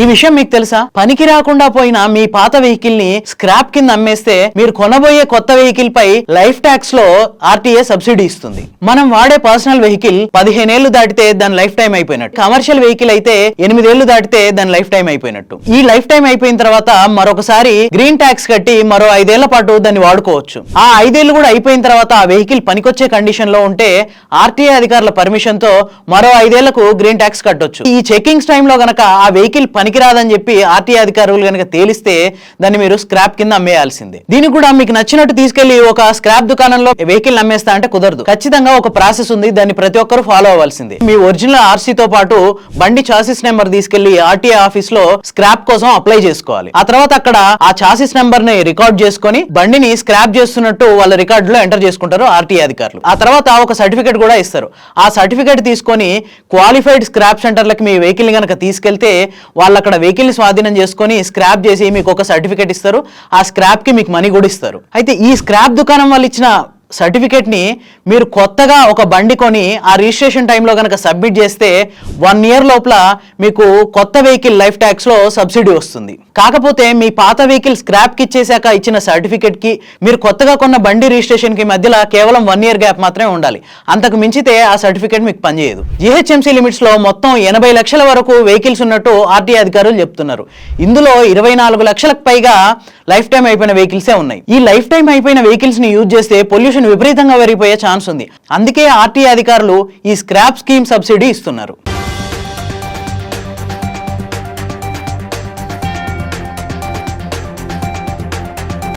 ఈ విషయం మీకు తెలుసా? పనికి రాకుండా పోయిన మీ పాత వెహికల్ని స్క్రాప్ కింద అమ్మేస్తే మీరు కొనబోయే కొత్త వెహికల్ పై లైఫ్ ట్యాక్స్లో ఆర్టీఏ సబ్సిడీ ఇస్తుంది. మనం వాడే పర్సనల్ వెహికల్ పదిహేనేళ్ళు దాటితే దాని లైఫ్ టైం అయిపోయినట్టు. కమర్షియల్ వెహికల్ అయితే ఎనిమిదేళ్ళు దాటితే దాని లైఫ్ టైం అయిపోయినట్టు. ఈ లైఫ్ టైం అయిపోయిన తర్వాత మరొకసారి గ్రీన్ ట్యాక్స్ కట్టి మరో ఐదేళ్ళ పాటు దాన్ని వాడుకోవచ్చు. ఆ ఐదేళ్ళు కూడా అయిపోయిన తర్వాత ఆ వెహికల్ పనికొచ్చే కండిషన్లో ఉంటే ఆర్టీఏ అధికారుల పర్మిషన్తో మరో ఐదేళ్ళకు గ్రీన్ ట్యాక్స్ కట్టొచ్చు. ఈ చెకింగ్స్ టైంలో గనక ఆ వెహికల్ పనికిరాదని చెప్పి ఆర్టీఏ అధికారులు కనుక తేలిస్తే దాన్ని మీరు స్క్రాప్ కింద అమ్మేయాల్సిందే. దీనికి కూడా మీకు నచ్చినట్టు తీసుకెళ్ళి ఒక స్క్రాప్ దుకాణంలో వెహికల్ అమ్మేస్తా అంటే కుదరదు. ఖచ్చితంగా ఒక ప్రాసెస్ ఉంది దాన్ని ప్రతి ఒక్కరు ఫాలో అవ్వాల్సిందే. మీ ఒరిజినల్ ఆర్సీ తో పాటు బండి చాసిస్ నెంబర్ తీసుకెళ్ళి ఆర్టీఐ ఆఫీస్లో స్క్రాప్ కోసం అప్లై చేసుకోవాలి. ఆ తర్వాత అక్కడ ఆ చాసిస్ నెంబర్ని రికార్డ్ చేసుకొని బండిని స్క్రాప్ చేస్తున్నట్టు వాళ్ళ రికార్డు లో ఎంటర్ చేసుకుంటారు ఆర్టీఐ అధికారులు. ఆ తర్వాత ఒక సర్టిఫికేట్ కూడా ఇస్తారు. ఆ సర్టిఫికేట్ తీసుకొని క్వాలిఫైడ్ స్క్రాప్ సెంటర్లకు మీ వెహికల్ కనుక తీసుకెళ్తే వాళ్ళ అక్కడ వెహికల్ స్వాధీనం చేసుకొని స్క్రాప్ చేసి మీకు ఒక సర్టిఫికేట్ ఇస్తారు. ఆ స్క్రాప్కి మీకు మనీ కూడా ఇస్తారు. అయితే ఈ స్క్రాప్ దుకాణం వాళ్ళు ఇచ్చిన సర్టిఫికేట్ని మీరు కొత్తగా ఒక బండి కొని ఆ రిజిస్ట్రేషన్ టైంలో కనుక సబ్మిట్ చేస్తే వన్ ఇయర్ లోపల మీకు కొత్త వెహికల్ లైఫ్ ట్యాక్స్లో సబ్సిడీ వస్తుంది. కాకపోతే మీ పాత వెహికల్ స్క్రాప్కి ఇచ్చేసాక ఇచ్చిన సర్టిఫికేట్కి మీరు కొత్తగా కొన్న బండి రిజిస్ట్రేషన్కి మధ్యలో కేవలం వన్ ఇయర్ గ్యాప్ మాత్రమే ఉండాలి. అంతకు మించితే ఆ సర్టిఫికేట్ మీకు పనిచేయదు. జిహెచ్ఎంసీ లిమిట్స్లో మొత్తం ఎనభై లక్షల వరకు వెహికల్స్ ఉన్నట్టు ఆర్టీఐ అధికారులు చెప్తున్నారు. ఇందులో ఇరవై నాలుగు లక్షలకు పైగా లైఫ్ టైం అయిపోయిన వెహికల్సే ఉన్నాయి. ఈ లైఫ్ టైం అయిపోయిన వెహికల్స్ని యూజ్ చేస్తే పొల్యూషన్ విపరీతంగా పెరిగిపోయే ఛాన్స్ ఉంది. అందుకే ఆర్టీఏ అధికారులు ఈ స్క్రాప్ స్కీమ్ సబ్సిడీ ఇస్తున్నారు.